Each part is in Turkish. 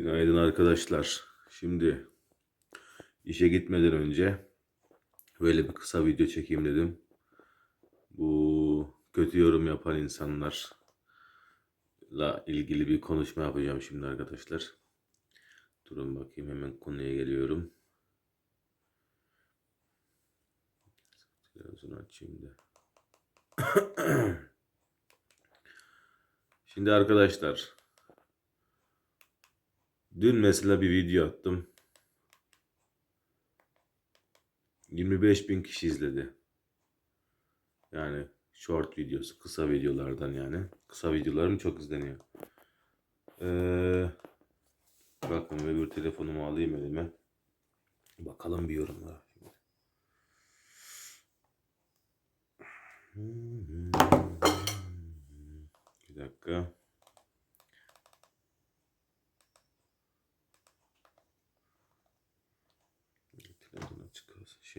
Günaydın arkadaşlar. Şimdi işe gitmeden önce böyle bir kısa video çekeyim dedim. Bu kötü yorum yapan insanlarla ilgili bir konuşma yapacağım şimdi arkadaşlar. Durun bakayım hemen konuya geliyorum. Televizyonu açayım da. Şimdi arkadaşlar Dün mesela bir video attım. 25 bin kişi izledi. Yani short videosu, kısa videolardan yani. Kısa videolarım çok izleniyor. Ee, bakın öbür telefonumu alayım elime. Bakalım bir yorumlara. Bir dakika.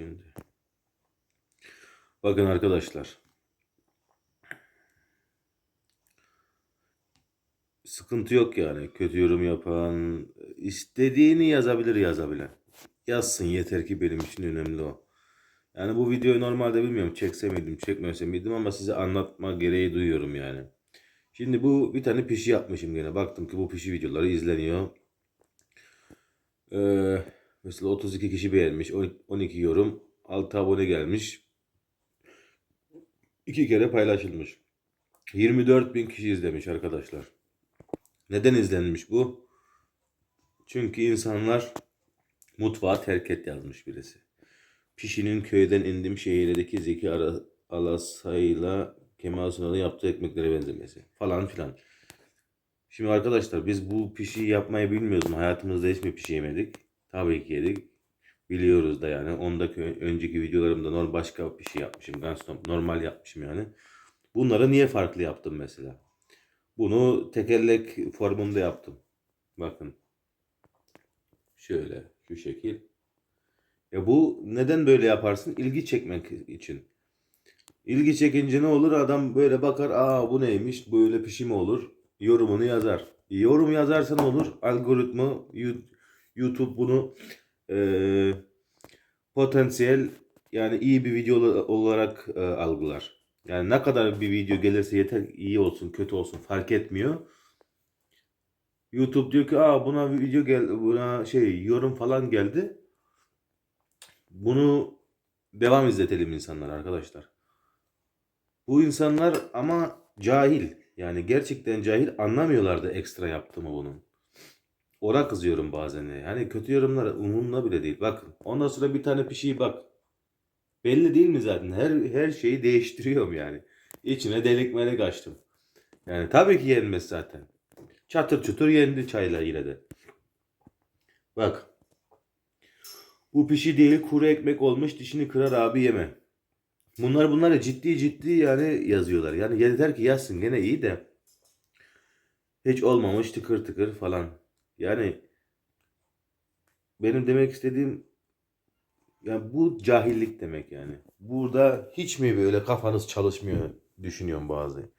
Şimdi. Bakın arkadaşlar. Sıkıntı yok yani. Kötü yorum yapan, istediğini yazabilir yazabilen. Yazsın yeter ki benim için önemli o. Yani bu videoyu normalde bilmiyorum çekse miydim, çekmese miydim ama size anlatma gereği duyuyorum yani. Şimdi bu bir tane pişi yapmışım gene. Baktım ki bu pişi videoları izleniyor. Ee, Mesela 32 kişi beğenmiş. 12 yorum. 6 abone gelmiş. 2 kere paylaşılmış. 24 bin kişi izlemiş arkadaşlar. Neden izlenmiş bu? Çünkü insanlar mutfağı terk et yazmış birisi. Pişinin köyden indim şehirdeki Zeki Alasay'la Kemal Sunal'ın yaptığı ekmeklere benzemesi falan filan. Şimdi arkadaşlar biz bu pişiyi yapmayı bilmiyoruz mu? Hayatımızda hiç mi pişi yemedik? Tabii ki yedik. Biliyoruz da yani. Ondaki önceki videolarımda normal başka bir şey yapmışım. Gunstorm normal yapmışım yani. Bunları niye farklı yaptım mesela? Bunu tekerlek formunda yaptım. Bakın. Şöyle şu şekil. Ya bu neden böyle yaparsın? İlgi çekmek için. İlgi çekince ne olur? Adam böyle bakar. Aa bu neymiş? Böyle pişimi olur. Yorumunu yazar. Yorum yazarsa ne olur? Algoritma YouTube bunu e, potansiyel yani iyi bir video olarak e, algılar. Yani ne kadar bir video gelirse yeter iyi olsun kötü olsun fark etmiyor. YouTube diyor ki aa buna video gel buna şey yorum falan geldi. Bunu devam izletelim insanlar arkadaşlar. Bu insanlar ama cahil. Yani gerçekten cahil anlamıyorlar da ekstra yaptığımı bunun. Ora kızıyorum bazen. Yani kötü yorumlar umurumda bile değil. Bak ondan sonra bir tane pişiyi bak. Belli değil mi zaten? Her her şeyi değiştiriyorum yani. İçine delik melek açtım. Yani tabii ki yenmez zaten. Çatır çutur yendi çayla yine de. Bak. Bu pişi değil kuru ekmek olmuş dişini kırar abi yeme. Bunlar bunları ciddi ciddi yani yazıyorlar. Yani yeter ki yazsın gene iyi de. Hiç olmamış tıkır tıkır falan. Yani benim demek istediğim yani bu cahillik demek yani. Burada hiç mi böyle kafanız çalışmıyor düşünüyorum bazı.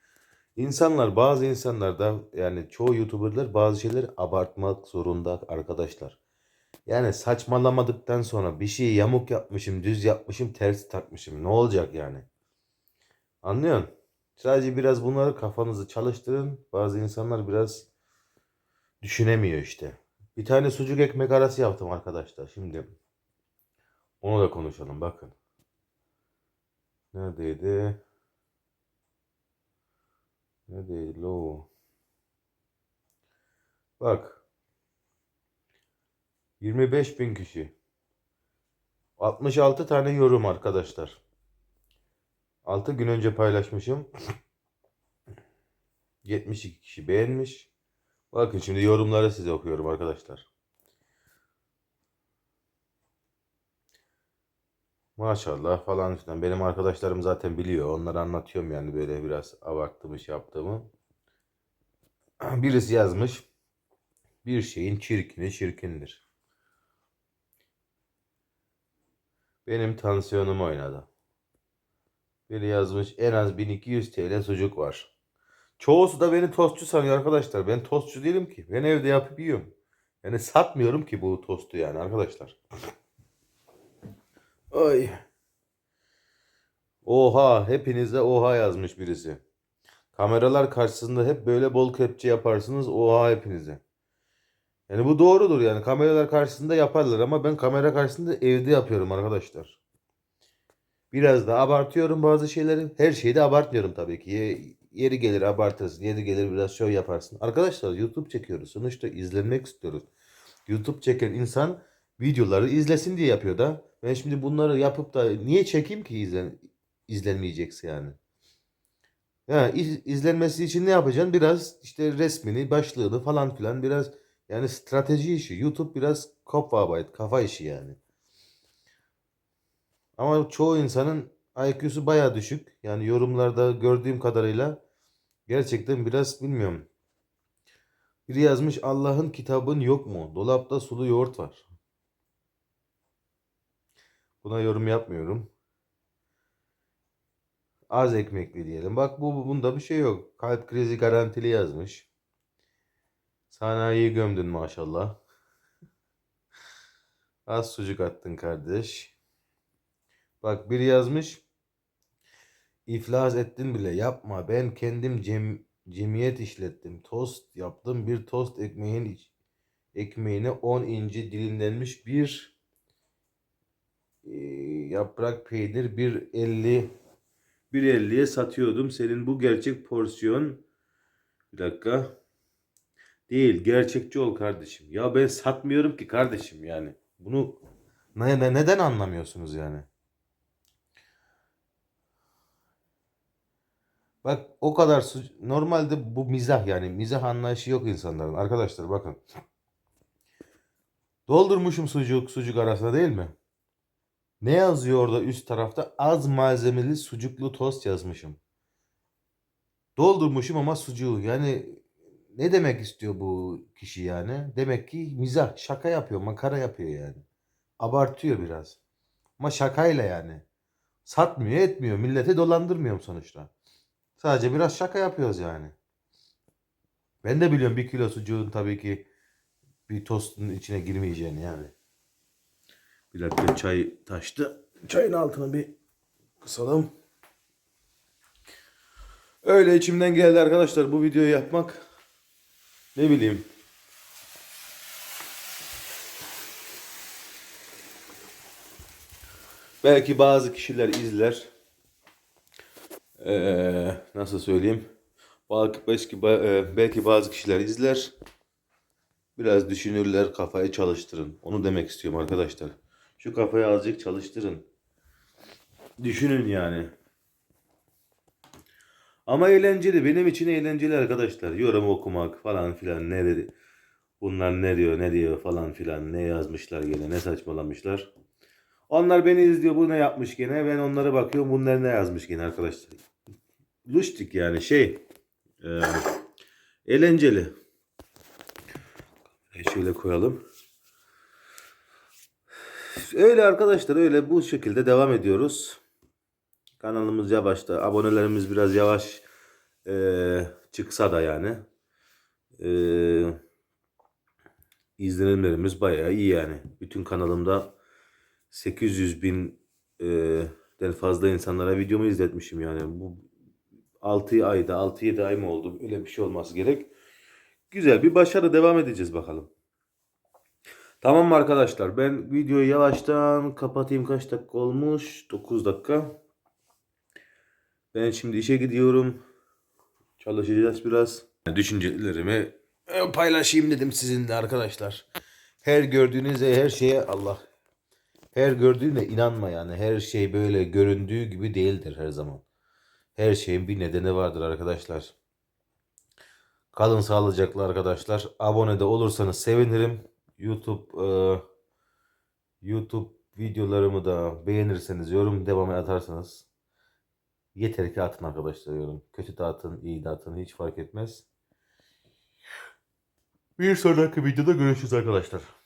İnsanlar bazı insanlar da yani çoğu YouTuber'lar bazı şeyleri abartmak zorunda arkadaşlar. Yani saçmalamadıktan sonra bir şeyi yamuk yapmışım, düz yapmışım, ters takmışım. Ne olacak yani? Anlıyorsun? Sadece biraz bunları kafanızı çalıştırın. Bazı insanlar biraz düşünemiyor işte. Bir tane sucuk ekmek arası yaptım arkadaşlar. Şimdi onu da konuşalım bakın. Neredeydi? Neredeydi lo? Bak. 25 bin kişi. 66 tane yorum arkadaşlar. 6 gün önce paylaşmışım. 72 kişi beğenmiş. Bakın şimdi yorumları size okuyorum arkadaşlar. Maşallah falan filan. Benim arkadaşlarım zaten biliyor. Onları anlatıyorum yani böyle biraz abarttığımı şey yaptığımı. Birisi yazmış. Bir şeyin çirkini çirkindir. Benim tansiyonum oynadı. Biri yazmış en az 1200 TL sucuk var. Çoğusu da beni tostçu sanıyor arkadaşlar. Ben tostçu değilim ki. Ben evde yapıp yiyorum. Yani satmıyorum ki bu tostu yani arkadaşlar. Ay. Oha hepinize oha yazmış birisi. Kameralar karşısında hep böyle bol kepçe yaparsınız. Oha hepinize. Yani bu doğrudur yani kameralar karşısında yaparlar ama ben kamera karşısında evde yapıyorum arkadaşlar. Biraz da abartıyorum bazı şeyleri. Her şeyi de abartmıyorum tabii ki. Ye- Yeri gelir abartırsın, yeri gelir biraz şov yaparsın. Arkadaşlar YouTube çekiyoruz. Sonuçta izlenmek istiyoruz. YouTube çeken insan videoları izlesin diye yapıyor da. Ben şimdi bunları yapıp da niye çekeyim ki izlen izlenmeyecekse yani. Ya iz- izlenmesi için ne yapacaksın? Biraz işte resmini, başlığını falan filan biraz yani strateji işi. YouTube biraz Kopfarbeit, kafa işi yani. Ama çoğu insanın IQ'su baya düşük. Yani yorumlarda gördüğüm kadarıyla gerçekten biraz bilmiyorum. Biri yazmış Allah'ın kitabın yok mu? Dolapta sulu yoğurt var. Buna yorum yapmıyorum. Az ekmekli diyelim. Bak bu bu- bunda bir şey yok. Kalp krizi garantili yazmış. Sanayiyi gömdün maşallah. Az sucuk attın kardeş. Bak biri yazmış. İflas ettin bile yapma. Ben kendim cem, cemiyet işlettim. Tost yaptım. Bir tost ekmeğin iç- ekmeğine 10 inci dilimlenmiş bir e, yaprak peynir 1.50 1.50'ye satıyordum. Senin bu gerçek porsiyon bir dakika değil. Gerçekçi ol kardeşim. Ya ben satmıyorum ki kardeşim yani. Bunu ne, ne- neden anlamıyorsunuz yani? Bak o kadar su- normalde bu mizah yani mizah anlayışı yok insanların. Arkadaşlar bakın. Doldurmuşum sucuk sucuk arasına değil mi? Ne yazıyor orada üst tarafta? Az malzemeli sucuklu tost yazmışım. Doldurmuşum ama sucuğu. Yani ne demek istiyor bu kişi yani? Demek ki mizah, şaka yapıyor, makara yapıyor yani. Abartıyor biraz. Ama şakayla yani. Satmıyor, etmiyor. Milleti dolandırmıyorum sonuçta. Sadece biraz şaka yapıyoruz yani. Ben de biliyorum bir kilo sucuğun tabii ki bir tostun içine girmeyeceğini yani. Bir dakika çay taştı. Çayın altını bir kısalım. Öyle içimden geldi arkadaşlar bu videoyu yapmak. Ne bileyim. Belki bazı kişiler izler. Ee, nasıl söyleyeyim? Belki, e, belki bazı kişiler izler. Biraz düşünürler, kafayı çalıştırın. Onu demek istiyorum arkadaşlar. Şu kafayı azıcık çalıştırın. Düşünün yani. Ama eğlenceli. Benim için eğlenceli arkadaşlar. Yorum okumak falan filan ne dedi. Bunlar ne diyor ne diyor falan filan. Ne yazmışlar gene ne saçmalamışlar. Onlar beni izliyor bu ne yapmış gene. Ben onlara bakıyorum bunlar ne yazmış gene arkadaşlar. Lustik yani şey. e, eğlenceli. E, Şöyle koyalım. Öyle arkadaşlar öyle bu şekilde devam ediyoruz. Kanalımız yavaşta. Abonelerimiz biraz yavaş e, çıksa da yani. E, izlenimlerimiz bayağı iyi yani. Bütün kanalımda 800 bin e, fazla insanlara videomu izletmişim yani. Bu 6 ayda 6-7 ay mı oldu? Öyle bir şey olması gerek. Güzel bir başarı devam edeceğiz bakalım. Tamam mı arkadaşlar? Ben videoyu yavaştan kapatayım. Kaç dakika olmuş? 9 dakika. Ben şimdi işe gidiyorum. Çalışacağız biraz. Düşüncelerimi e, paylaşayım dedim sizinle arkadaşlar. Her gördüğünüze her şeye Allah. Her gördüğüne inanma yani. Her şey böyle göründüğü gibi değildir her zaman. Her şeyin bir nedeni vardır arkadaşlar. Kalın sağlıcakla arkadaşlar. Abone de olursanız sevinirim. YouTube e, YouTube videolarımı da beğenirseniz yorum devamı atarsanız yeter ki atın arkadaşlar yorum. Kötü de atın, iyi de atın hiç fark etmez. Bir sonraki videoda görüşürüz arkadaşlar.